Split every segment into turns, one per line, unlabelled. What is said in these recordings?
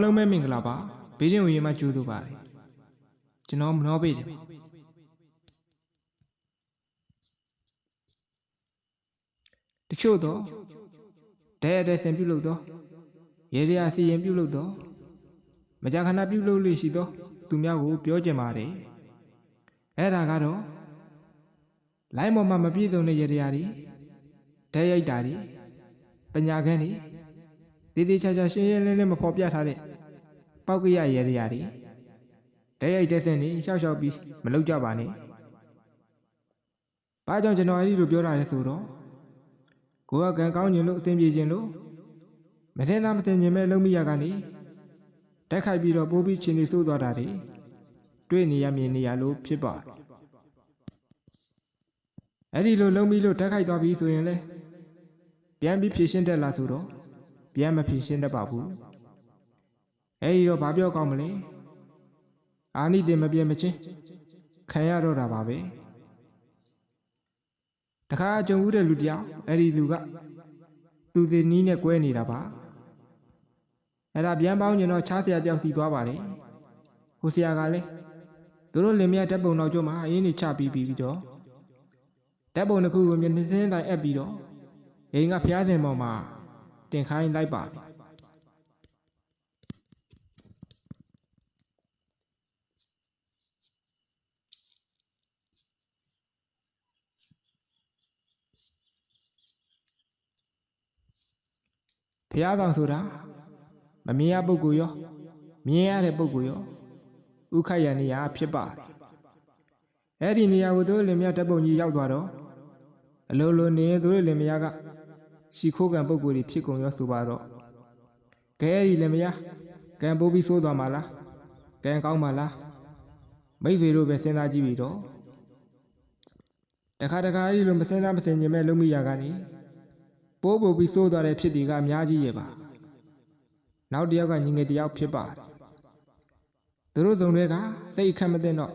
အားလုံးပဲမင်္ဂလာပါဘေးချင်းဝင်ရမှကြိုးတူပါတယ်ကျွန်တော်မနှောပေးတယ်တချို့တော့ဒဲတဲ့ဆင်ပြုတ်လို့တော့ရေရရစီရင်ပြုတ်လို့တော့မကြာခဏပြုတ်လို့လို့ရှိတော့သူများကိုပြောကြင်ပါတယ်အဲ့ဒါကတော့လိုင်းပေါ်မှာမပြည့်စုံတဲ့ရေရရတွေဒဲရိုက်တာတွေပညာခန်းတွေတည်တည်ချာချာရှင်းရှင်းလင်းလင်းမဖော်ပြထားတဲ့ ပောက်ကရရေရတွေဒဲရိုက်တဲ့ဆင်တွေရှောက်ရှောက်ပြီးမလုပ်ကြပါနဲ့ဘာကြောင့်ကျွန်တော်အဲ့ဒီလိုပြောတာလဲဆိုတော့ကိုကကံကောင်းခြင်းလို့အသင်ပြေခြင်းလို့မစင်းသားမစင်ခြင်းပဲလုံးမိရကနေတက်ခိုက်ပြီးတော့ပိုးပြီးချင်းနေဆိုးသွားတာတွေတွေ့နေရမြင်နေရလို့ဖြစ်ပါတယ်အဲ့ဒီလိုလုံးပြီးလို့တက်ခိုက်သွားပြီဆိုရင်လေပြန်ပြီးဖြည့်ရှင်းတတ်လားဆိုတော့ပြန်မဖြည့်ရှင်းတတ်ပါဘူး အဲ့ဒီတော့ဘာပြောကောင်းမလဲအာနိတင်မပြေမချင်းခံရတော့တာပါပဲတခါကြုံဦးတဲ့လူတယောက်အဲ့ဒီလူကသူသေးနီးနဲ့ကွဲနေတာပါအဲ့ဒါပြန်ပေါင်းကျင်တော့ချားဆရာတယောက်စီသွားပါတယ်ဟိုဆရာကလည်းသူတို့လင်မြတ်တက်ပုံတော်ကျုံမှာအင်းနေချပြီးပြီးတော့တက်ပုံတစ်ခုကိုမျက်နှာစင်းတိုင်းအပ်ပြီးတော့အိမ်ကဖျားစင်ပေါ်မှာတင်ခိုင်းလိုက်ပါတယ် ဖျားဆောင်ဆိုတာမမြင်ရပုဂ္ဂိုလ်ရောမြင်ရတဲ့ပုဂ္ဂိုလ်ရောဥခိုက်ရနေရဖြစ်ပါတယ်အဲ့ဒီနေရာကိုသူတို့လင်မယားတပ်ပုံကြီးရောက်သွားတော့အလိုလိုနေရင်သူတို့လင်မယားကရှီခိုးကံပုဂ္ဂိုလ်တွေဖြစ်ကုန်ရောဆိုပါတော့ကဲအဲ့ဒီလင်မယားကံပိုးပြီးဆိုးသွားမှာလားကံကောင်းမှာလားမိတ်ဆွေတို့ပဲစဉ်းစားကြည့်ပြီးတော့တခါတခါအဲ့ဒီလိုမစဉ်းစားမစင်ကြင်မဲ့လုံးမိရကနေ ပိုးပိုးပြီးဆိုးသွားတဲ့ဖြစ်တွေကအများကြီးရဲ့ပါနောက်တစ်ယောက်ကညီငယ်တစ်ယောက်ဖြစ်ပါတယ်သူတို့စုံတွေကစိတ်ခက်မသိတော့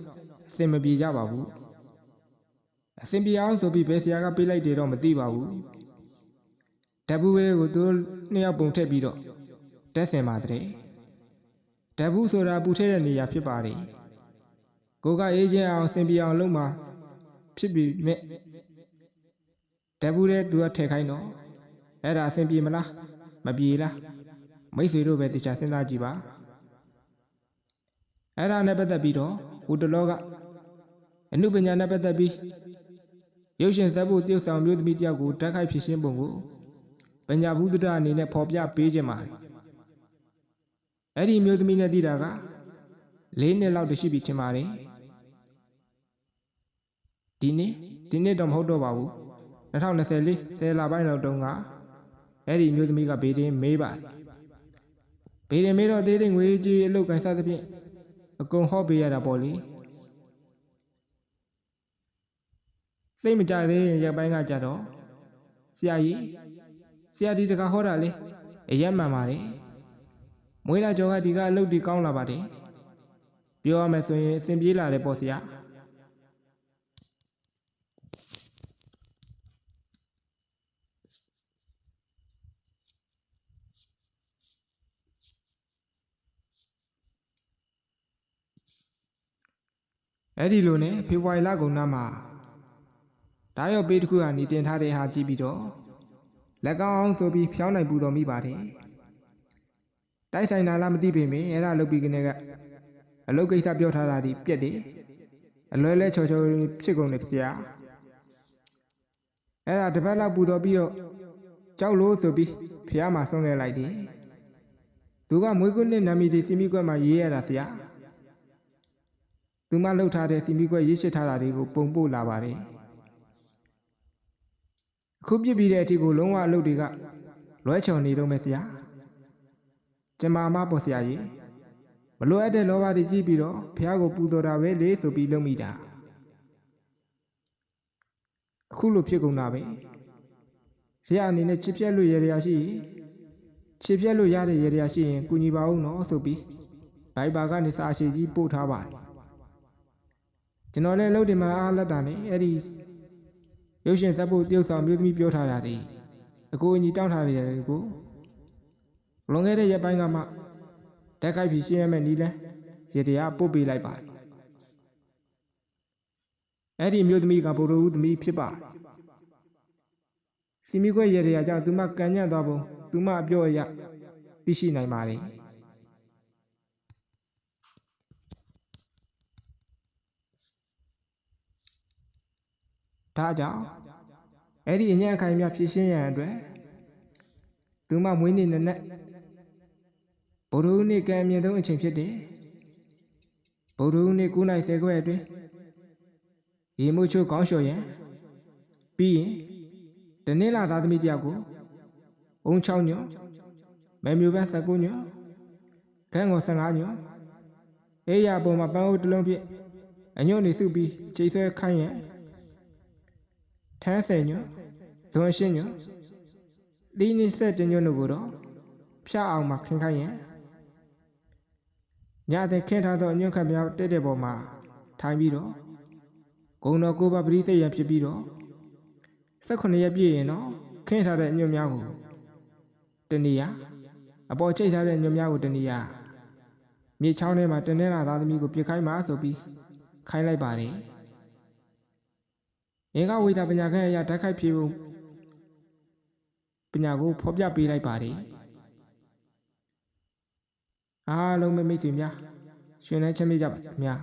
အစင်မပြေကြပါဘူးအစင်ပြေအောင်ဆိုပြီးဘယ်ဆရာကပေးလိုက်တယ်တော့မသိပါဘူးဓာတ်ဘူးဝဲကိုသူတို့နှစ်ယောက်ပုံထည့်ပြီးတော့တက်ဆင်ပါတဲ့ဓာတ်ဘူးဆိုတာပူထည့်တဲ့နေရာဖြစ်ပါတယ်ကိုကအေးချင်းအောင်စင်ပြေအောင်လုပ်မှာဖြစ်ပြီးမြဲဓာတ်ဘူးတဲ့သူကထည့်ခိုင်းတော့ အဲ့ဒါအဆင်ပြေမလားမပြေလားမိတ်ဆွေတို့ပဲတရားစဉ်းစားကြည့်ပါအဲ့ဒါနဲ့ပတ်သက်ပြီးတော့ဟိုတလောကအနုပညာနဲ့ပတ်သက်ပြီးရုပ်ရှင်ဇက်ဖို့တရုတ်ဆောင်မျိုးသမီးတယောက်ကိုတက်ခိုက်ဖြစ်ရှင်းပုံကိုပညာဘူးတရအနေနဲ့ဖော်ပြပေးခြင်းပါတယ်အဲ့ဒီမျိုးသမီးနဲ့တည်တာက၄နှစ်လောက်တရှိပြီထင်ပါတယ်ဒီနေ့ဒီနေ့တော့မဟုတ်တော့ပါဘူး2024 10လပိုင်းလောက်တုန်းက အဲ့ဒီမျိုးသမီးကဘေးတင်မေးပါတယ်ဘေးတင်မေးတော့သေးသေးငွေကြီးအလုတ်ကန်စားသဖြင့်အကုန်ဟော့ပေးရတာပေါ့လေသိမကြသေးရင်ရက်ပိုင်းကကြတော့ဆရာကြီးဆရာဒီတကဟောတာလေအရက်မှန်ပါတယ်မွေးလာကျော်ကဒီကအလုတ်ဒီကောင်းလာပါတယ်ပြောရမယ်ဆိုရင်အဆင်ပြေလာတယ်ပေါ့ဆရာ အဲ့ဒီလိုနဲ့ဖေဖော်ဝါရီလကုန်နားမှာဓာတ်ရော့ပေးတစ်ခုကနေတင်ထားတဲ့ဟာကြည့်ပြီးတော့လက်ကောင်းအောင်ဆိုပြီးဖျောင်းနိုင်ပူတော်မိပါတယ်တိုက်ဆိုင်တာလားမသိပေမယ့်အဲ့ဒါလုပ်ပြီးကနေကအလုပ်ကိစ္စပြောထားတာဒီပြက်တယ်အလွဲလဲချော်ချော်ဖြစ်ကုန်တယ်ဗျာအဲ့ဒါတစ်ပတ်လောက်ပူတော်ပြီးတော့ကြောက်လို့ဆိုပြီးဖះမှာဆုံးခဲ့လိုက်တယ်သူကမွေးကုနှစ်နာမီဒီစီမီကွက်မှာရေးရတာဆရာ သူမလှုပ်ထားတဲ့စီမီကွက်ရေးချစ်ထားတာတွေကိုပုံပို့လာပါတယ်အခုပြစ်ပြီးတဲ့အထိကိုလုံးဝအလုပ်တွေကလွဲချော်နေတော့မယ်ဆရာကျမမပေါ်ဆရာကြီးမလိုအပ်တဲ့လောဘတွေကြီးပြီးတော့ဖះကိုပူတော်တာပဲလေဆိုပြီးလုပ်မိတာအခုလိုဖြစ်ကုန်တာပဲဆရာအနေနဲ့ချစ်ပြက်လို့ရရရှိရင်ချစ်ပြက်လို့ရတဲ့ရရရှိရင်ကူညီပါဦးနော်ဆိုပြီးဘိုင်ဘာကနေစာရှိကြီးပို့ထားပါတယ် ကျွန်တော်လည်းလှုပ်တယ်မလားလက်တာနဲ့အဲ့ဒီရုပ်ရှင်သက်ဖို့တရုတ်ဆောင်မျိုးသမီးပြောထားတာတွေအကိုအညီတောင်းထားတယ်ကိုလွန်ခဲ့တဲ့ရက်ပိုင်းကမှတက်ခိုက်ပြီးရှင်းရမယ့်နီးလန်းရေတရားပို့ပေးလိုက်ပါတယ်အဲ့ဒီမျိုးသမီးကဘိုလ်တော်ဦးသမီးဖြစ်ပါတယ်စီမီခွဲရေတရားကြောင့်သူမကန်ညံ့သွားပုံသူမအပြောအရသိရှိနိုင်ပါတယ် ဒါကြောင့်အဲ့ဒီအညံ့အခိုင်မြဖြည့်ရှင်းရန်အတွက်သူမမွေးနေ့နဲ့နဲ့ဗုဒ္ဓဦးနေ့ကံအမြင့်ဆုံးအချိန်ဖြစ်တယ်ဗုဒ္ဓဦးနေ့9နိုင်10ခွဲအတွင်းရေမှုချိုးကောင်းလျှော်ရန်ပြီးရင်တနင်္လာသားသမီးတယောက်ကိုအုံ6ညွန်မဲမျိုးပန်း19ညွန်ခန်းကို15ညွန်အေးရပုံမှာပန်းအိုးတစ်လုံးဖြင့်အညွန့်နေစုပြီးချိန်ဆွဲခိုင်းရန် ထမ်းဆယ်ညွန်းဇွန်ရှင်းညွန်းသီးနိဆက်တင်ညွန်းတို့ကိုတော့ဖျအောင်မှခင်ခိုင်းရန်ညတဲ့ခင်းထားသောအညွန့်ခတ်များတဲ့တဲ့ပေါ်မှာထိုင်ပြီးတော့ဂုံတော်ကိုပါပရိသေရဖြစ်ပြီးတော့18ရက်ပြည့်ရင်တော့ခင်းထားတဲ့အညွန့်များကိုတနည်းအပေါ်ချိတ်ထားတဲ့အညွန့်များကိုတနည်းမြေချောင်းထဲမှာတင်းနေတာသားသမီးကိုပြစ်ခိုင်းပါဆိုပြီးခိုင်းလိုက်ပါတယ် အင်္ဂဝိဒပညာခန့်အရာဓာတ်ခိုက်ဖြေဖို့ပညာကိုဖော်ပြပေးလိုက်ပါတယ်အားလုံးပဲမိတ်ဆွေများရှင်လန်းချမ်းမြေ့ကြပါစေခင်ဗျာ